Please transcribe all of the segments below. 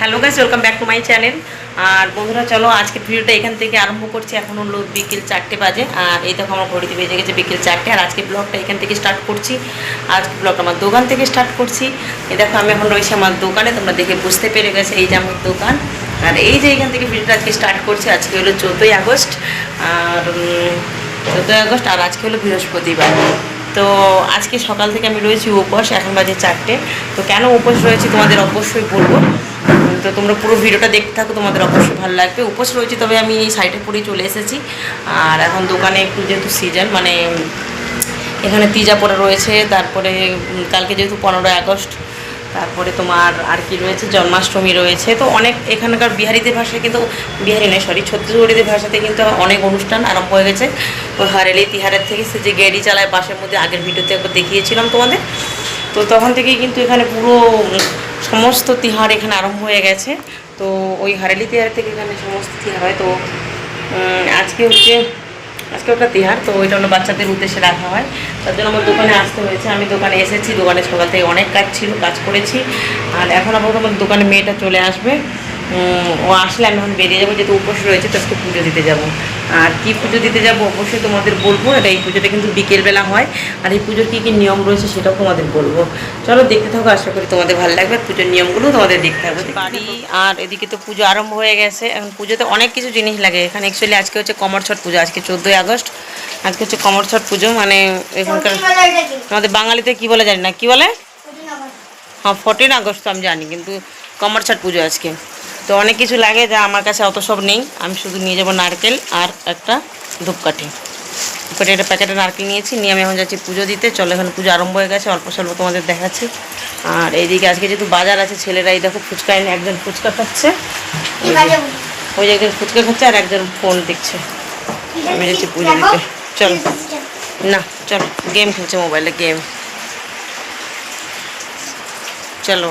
Hello guys welcome back to my channel আর বন্ধুরা, চলো আজকে ভিডিওটা এখান থেকে আরম্ভ করছি। এখন হলো বিকেল চারটে বাজে। আর এই দেখো আমার ঘড়িতে বেজে গেছে বিকেল চারটে। আর আজকে ব্লগটা এখান থেকে স্টার্ট করছি। আজকে ব্লগটা আমার দোকান থেকে স্টার্ট করছি। এই দেখো, আমি এখন রয়েছি আমার দোকানে। তোমরা দেখে বুঝতে পেরে গেছে, এই যে আমার দোকান। আর এই যে এখান থেকে ভিডিওটা আজকে স্টার্ট করছি, আজকে হলো চোদ্দোই আগস্ট। আর চোদ্দোই আগস্ট আর আজকে হলো বৃহস্পতিবার। তো আজকে সকাল থেকে আমি রয়েছি উপোস, এখন বাজে চারটে। তো কেন উপোস রয়েছে তোমাদের অবশ্যই বলব। তো তোমরা পুরো ভিডিওটা দেখতে থাকো, তোমাদের অবশ্যই ভালো লাগবে। উপোস রয়েছে তবে আমি এই সাইডে পরেই চলে এসেছি। আর এখন দোকানে একটু যেহেতু সিজন মানে এখানে তিজা পড়া রয়েছে, তারপরে কালকে যেহেতু পনেরোই আগস্ট তারপরে তোমার আর কি রয়েছে, জন্মাষ্টমী রয়েছে। তো অনেক এখানকার বিহারিদের ভাষায় কিন্তু, বিহারি নয় সরি ছত্তিশগড়িদের ভাষাতে কিন্তু অনেক অনুষ্ঠান আরম্ভ হয়ে গেছে। ওই হারেলি তিহারের থেকে সে যে গেড়ি চালায় বাসের মধ্যে আগের ভিডিওতে একবার দেখিয়েছিলাম তোমাদের। তো তখন থেকেই কিন্তু এখানে পুরো সমস্ত তিহার এখানে আরম্ভ হয়ে গেছে। তো ওই হারেলি তিহার থেকে এখানে সমস্ত তিহার হয়। তো আজকে হচ্ছে আজকে ওটা তিহার, তো ওইটা হলো বাচ্চাদের উদ্দেশ্যে রাখা হয়। তার জন্য আমার দোকানে আসতে হয়েছে। আমি দোকানে এসেছি, দোকানে সকাল থেকে অনেক কাজ ছিল, কাজ করেছি। আর এখন আমার দোকানে মেয়েটা চলে আসবে। ও আসলে আমি এখন বেরিয়ে যাব যেহেতু উপোস রয়েছে তো আজকে পুজো দিতে যাব। আর কি পুজো দিতে যাব অবশ্যই তোমাদের বলব এটা এই পুজোটা কিন্তু বিকেলবেলা হয়। আর এই পুজোর কী কী নিয়ম রয়েছে সেটাও তোমাদের বলব। চলো দেখতে থাকো আশা করি তোমাদের ভালো লাগবে। পুজোর নিয়মগুলো তোমাদের দেখতে থাকব বাড়ি আর এদিকে তো পুজো আরম্ভ হয়ে গেছে। এখন পুজোতে অনেক কিছু জিনিস লাগে। এখানে অ্যাকচুয়ালি আজকে হচ্ছে কমর ছট পুজো আজকে চোদ্দোই আগস্ট। আজকে হচ্ছে কমর ছট পুজো মানে এখানকার আমাদের বাঙালিতে কি বলে জানি না কি বলে? হ্যাঁ ফোরটিন আগস্ট তো আমি জানি কিন্তু কমর ছট পুজো আজকে। তো অনেক কিছু লাগে যা আমার কাছে অত সব নেই। আমি শুধু নিয়ে যাব নারকেল আর একটা ধূপকাঠি। ধূপকাঠি একটা প্যাকেটে নারকেল নিয়েছি। নিয়ে আমি এখন যাচ্ছি পুজো দিতে। চলো এখন পুজো আরম্ভ হয়ে গেছে। অল্প স্বল্প তোমাদের দেখাচ্ছি। আর এইদিকে আজকে যেহেতু বাজার আছে ছেলেরা এই দেখো ফুচকা এনে একজন ফুচকা খাচ্ছে। ওই যে একজন ফুচকা খাচ্ছে আর একজন ফোন দেখছে। আমি যাচ্ছি পুজো দিতে। চল। না, চল। গেম খেলছে মোবাইলে গেম চলো।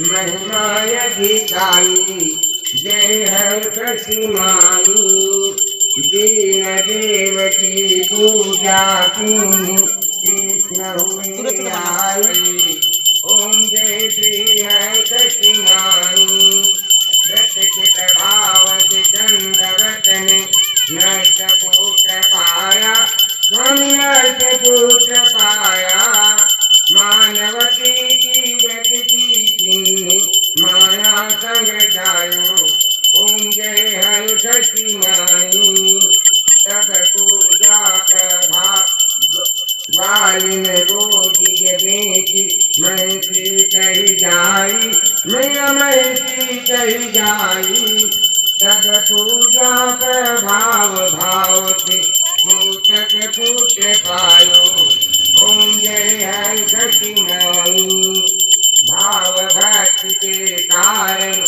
महिमाय अधिकाई जय हर माई दीन देव की पूजा की कृष्ण हुए आई। ओम जय श्री हर माई प्रत्यक्षित भावत चंद्रवतन नष्ट पुत्र पाया। स्वामी नष्ट पुत्र पाया। मानवती माई तब पूजा रोगी बेटी मैं श्री कही जाई मैं मैं श्री कही जाई तब पूजा प्रभाव भाव से पूतक पूत पायो ओम जय हर शशि माई भाव भक्ति के कारण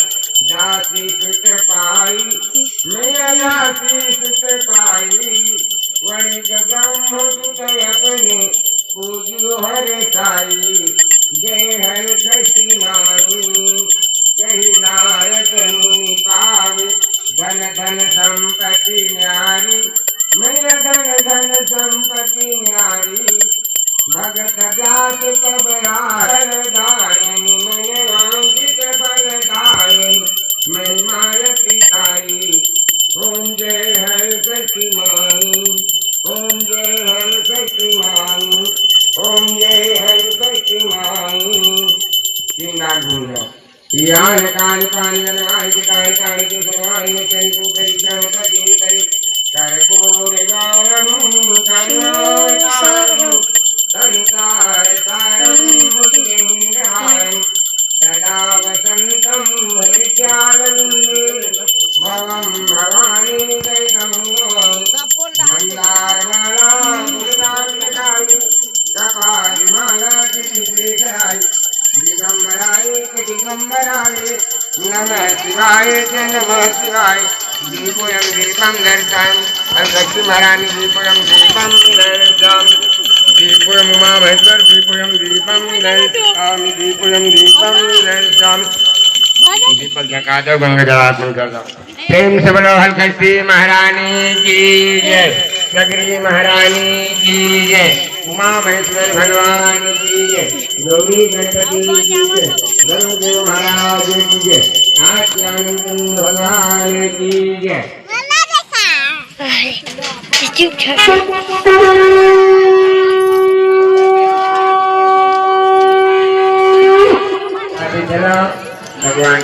दासी सुत पाई। मैं दासी सुत पाई। वणिक ब्रह्म सुत अपने पूजो हर साई। जय हर शशि माई। जय नारद मुनि पाव धन धन संपत्ति न्यारी। मैं धन धन संपत्ति न्यारी। भगत व्यास कबरार गायन मन वांछित महिमायती ताई ओम जय हर सती माई। ओम जय हर सती माई। ओम जय हर सती माई। ये ना भूलो यार कान कान जनवाय के काय काय के सरवाय में चल तू करी जान करी करी कर को रे गारम कर सारम संसार सारम मुझे हारम तदा वसन्तं हरित्यानन्दे भवं भवानी दैतमो मन्दारमाला पुरुषान्नकानि कपालिमाला चित्रिकेशराय दिगम्बराय दिगम्बराय नमः शिवाय च नमः शिवाय दीपोऽयं दीपं दर्शयामि लक्ष्मी महारानी दीपोऽयं दीपं दर्शयामि दीपोऽयं उमामहेश्वर दीपोऽयं दीपं दर्शयामि दीपोऽयं दीपं दर्शयामि दीपक जगा दो गंगा जलात्मन कर दो प्रेम से बोलो हलकस्ती महारानी की जय। नगरी महारानी की जय। उमा महेश्वर भगवान की जय। योगी गणपति की जय। गरुदेव महाराज की जय। आत्यानंद भगवान की जय। अभी चलो भगवान का घर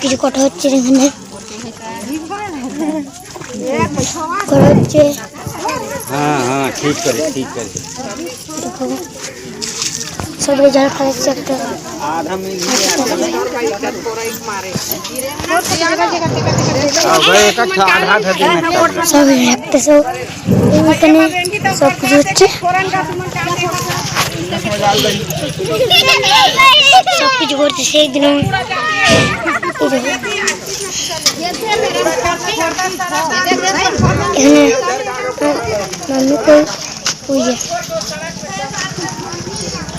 কিছু কথা হচ্ছে এখানে? করা হচ্ছে? হ্যাঁ হ্যাঁ ঠিক করে ঠিক করে দেখো সবাই যারা খাওয়াচ্ছে একটা आधा में एक अच्छा आधा था दिन সব রাখতেছে এখানে সব কিছু হচ্ছে সব কিছু করছে সেই দিন এখানে মাম্মি কই ওই যে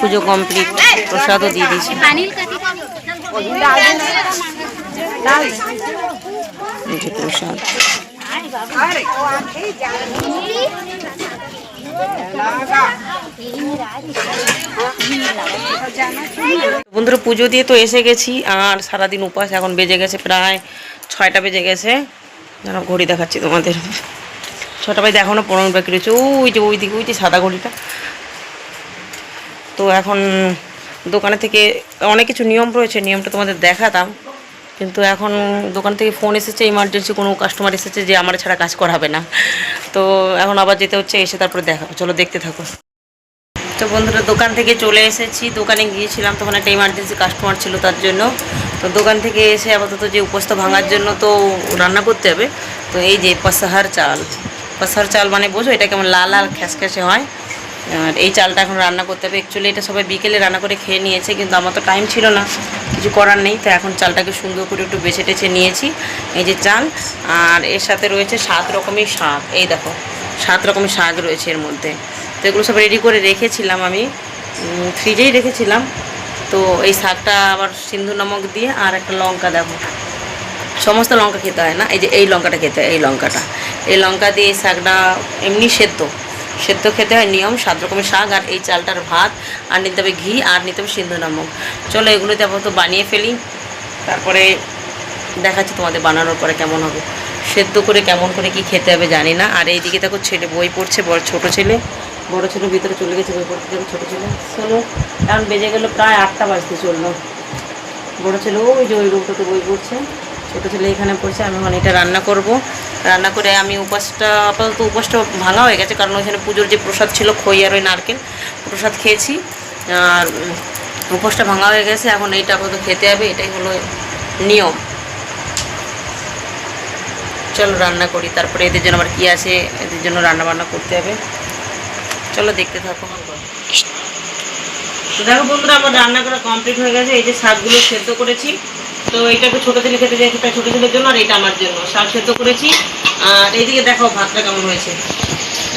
পুজো কমপ্লিট প্রসাদও দিয়ে দিয়েছি। প্রসাদ। বন্ধুরা, পুজো দিয়ে তো এসে গেছি, আর সারাদিন উপাস এখন বেজে গেছে প্রায় ছয়টা বেজে গেছে। যেন ঘড়ি দেখাচ্ছি তোমাদের। ছটা বাজে এখনও পনেরো বাকি রয়েছে। ওই যে ওই দিকে ওই যে সাদা ঘড়িটা। তো এখন দোকানে থেকে অনেক কিছু নিয়ম রয়েছে, নিয়মটা তোমাদের দেখাতাম। কিন্তু এখন দোকান থেকে ফোন এসেছে ইমার্জেন্সি কোনো কাস্টমার এসেছে যে আমার ছাড়া কাজ করাবে না। তো এখন আবার যেতে হচ্ছে, এসে তারপরে দেখাবো। চলো দেখতে থাকো। তো বন্ধুরা, দোকান থেকে চলে এসেছি। দোকানে গিয়েছিলাম, তখন একটা ইমার্জেন্সি কাস্টমার ছিল তার জন্য। তো দোকান থেকে এসে আপাতত যে উপস্থ ভাঙার জন্য তো রান্না করতে হবে। তো এই যে পাসাহার চাল। পাসাহার চাল মানে বোঝো, এটা কেমন লাল লাল খ্যাসখ্যাসে হয়। আর এই চালটা এখন রান্না করতে হবে। অ্যাকচুয়ালি এটা সবাই বিকেলে রান্না করে খেয়ে নিয়েছে, কিন্তু আমার তো টাইম ছিল না। কিছু করার নেই, তো এখন চালটাকে সুন্দর করে একটু বেছে টেছে নিয়েছি। এই যে চাল, আর এর সাথে রয়েছে সাত রকমের শাক। এই দেখো, সাত রকমের শাক রয়েছে এর মধ্যে। তো এগুলো সব রেডি করে রেখেছিলাম আমি। ফ্রিজেই রেখেছিলাম। তো এই শাকটা আবার সিন্ধু নমক দিয়ে আর একটা লঙ্কা দেখো। সমস্ত লঙ্কা খেতে হয় না? এই যে এই লঙ্কাটা খেতে হয়, এই লঙ্কাটা। এই লঙ্কা দিয়ে এই শাকটা এমনি সেদ্ধ। সেদ্ধ খেতে হয় নিয়ম, সাত রকমের শাক আর এই চালটার ভাত, আর নিতে হবে ঘি, আর নিতে হবে সিন্ধু নামক। চলো এগুলোতে আপাতত বানিয়ে ফেলি। তারপরে দেখাচ্ছি তোমাদের বানানোর পরে কেমন হবে। সেদ্ধ করে কেমন করে কি খেতে হবে জানি না। আর এইদিকে দেখো ছেলে বই পড়ছে, বড় ছোট ছেলে। বড় ছেলে ভিতরে চলে গেছে, বই পড়তে দেখো ছোটো ছেলে। চলো এখন বেজে গেল প্রায় আটটা বাজতে চলল। বড় ছেলে ওই যে ওই রুমটাতে বই পড়ছে। ছোটো ছেলে এখানে পড়ছে, আমি এখন এটা রান্না করব। রান্না করে আমি উপাসটা, আপাতত উপাসটা ভাঙা হয়ে গেছে, কারণ ওইখানে পুজোর যে প্রসাদ ছিল, খই আর ওই নারকেল, প্রসাদ খেয়েছি। আর উপোসটা ভাঙা হয়ে গেছে, এখন এইটা আপাতত খেতে হবে, এটাই হলো নিয়ম। চলো রান্না করি, তারপরে এদের জন্য আবার কী আছে, এদের জন্য রান্না বান্না করতে হবে। চলো দেখতে থাকো। দেখো বন্ধুরা, আমার রান্না করা কমপ্লিট হয়ে গেছে, এই যে শাকগুলো সেদ্ধ করেছি। তো এইটা একটু ছোটো ছেলে খেতে যায় সেটা ছোটো ছেলের জন্য আর এটা আমার জন্য। শাক সেদ্ধ করেছি। আর এইদিকে দেখো ভাতটা কেমন হয়েছে।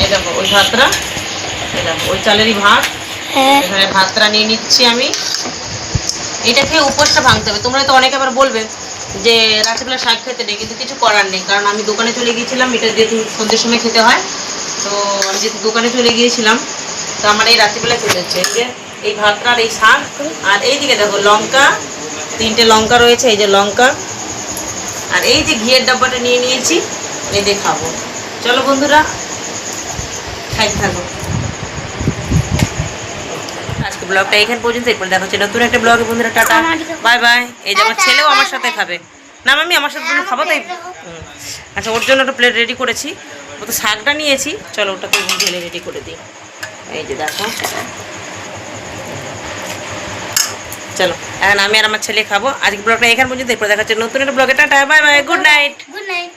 এই দেখো ওই ভাতটা এই দেখো ওই চালেরই ভাত। হ্যাঁ। এখানে ভাতটা নিয়ে নিচ্ছি আমি। এটা খেয়ে উপোসটা ভাঙতে হবে। তোমরা তো অনেকে আবার বলবে যে রাত্রিবেলা শাক খেতে নেই কিন্তু কিছু করার নেই। কারণ আমি দোকানে চলে গিয়েছিলাম এটা যেহেতু সন্ধ্যের সময় খেতে হয় তো আমি যেহেতু দোকানে চলে গিয়েছিলাম তো আমার এই রাত্রিবেলা খেতে হচ্ছে। এই যে এই ভাতটা আর এই শাক আর এইদিকে দেখো লঙ্কা তিনটে লঙ্কা রয়েছে এই যে লঙ্কা। আর এই যে ঘিয়ের ডাব্বাটা নিয়ে নিয়েছি এই দিয়ে খাব চলো বন্ধুরা খাইতে থাকো। আজকে ব্লগটা এখানে পর্যন্ত এরপর দেখা হচ্ছে নতুন একটা ব্লগে বন্ধুরা টাটা। Bye by. এই যে আমার ছেলেও আমার সাথে খাবে। না আমি আমার সাথে তুমি খাব তাই হুম। আচ্ছা ওর জন্য একটা প্লেট রেডি করেছি। ও তো শাকটা নিয়েছি। চলো ওটাকে ঢেলে রেডি করে দিই। এই যে দেখো। চলো, এখন আমি আর আমার ছেলে খাব। আজকে ব্লগটা এখানে পর্যন্ত দেখা হচ্ছে নতুন একটা ব্লগে। Tata, bye bye good night good night